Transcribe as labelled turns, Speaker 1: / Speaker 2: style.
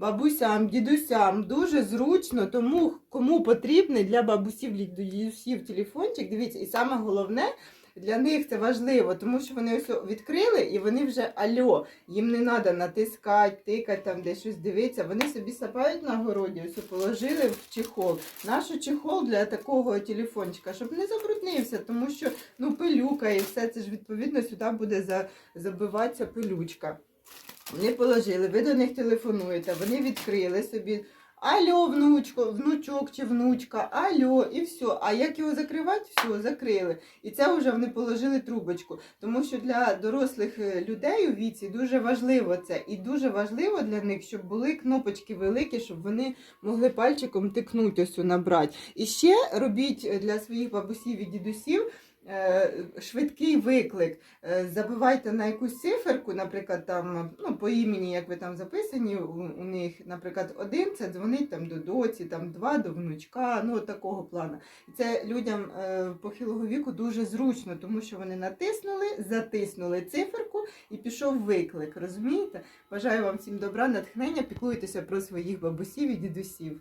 Speaker 1: бабусям, дідусям дуже зручно, тому кому потрібний для бабусів, дідусів телефончик, дивіться, і саме головне. Для них це важливо, тому що вони ось відкрили і вони вже альо. Їм не треба натискати, тикати, там десь щось дивитися. Вони собі сапають на городі, ось положили в чехол. Нашу чехол для такого телефончика, щоб не забруднився, тому що ну пилюка і все це ж відповідно сюди буде забиватися пилючка. Вони положили, ви до них телефонуєте, вони відкрили собі. Алло, внучко, внучок чи внучка, алло, і все. А як його закривати? Все, закрили. І це вже вони положили трубочку. Тому що для дорослих е, людей у віці дуже важливо це. І дуже важливо для них, щоб були кнопочки великі, щоб вони могли пальчиком тикнути ось набрати. І ще робіть е, для своїх бабусів і дідусів. Е, Швидкий виклик. Е, Забивайте на якусь циферку, наприклад, там, ну, по імені, як ви там записані, у, у них, наприклад, один це дзвонить там до доці, там два до внучка, ну такого плану. Це людям е, похилого віку дуже зручно, тому що вони натиснули, затиснули циферку і пішов виклик. Розумієте? Бажаю вам всім добра, натхнення, піклуйтеся про своїх бабусів і дідусів.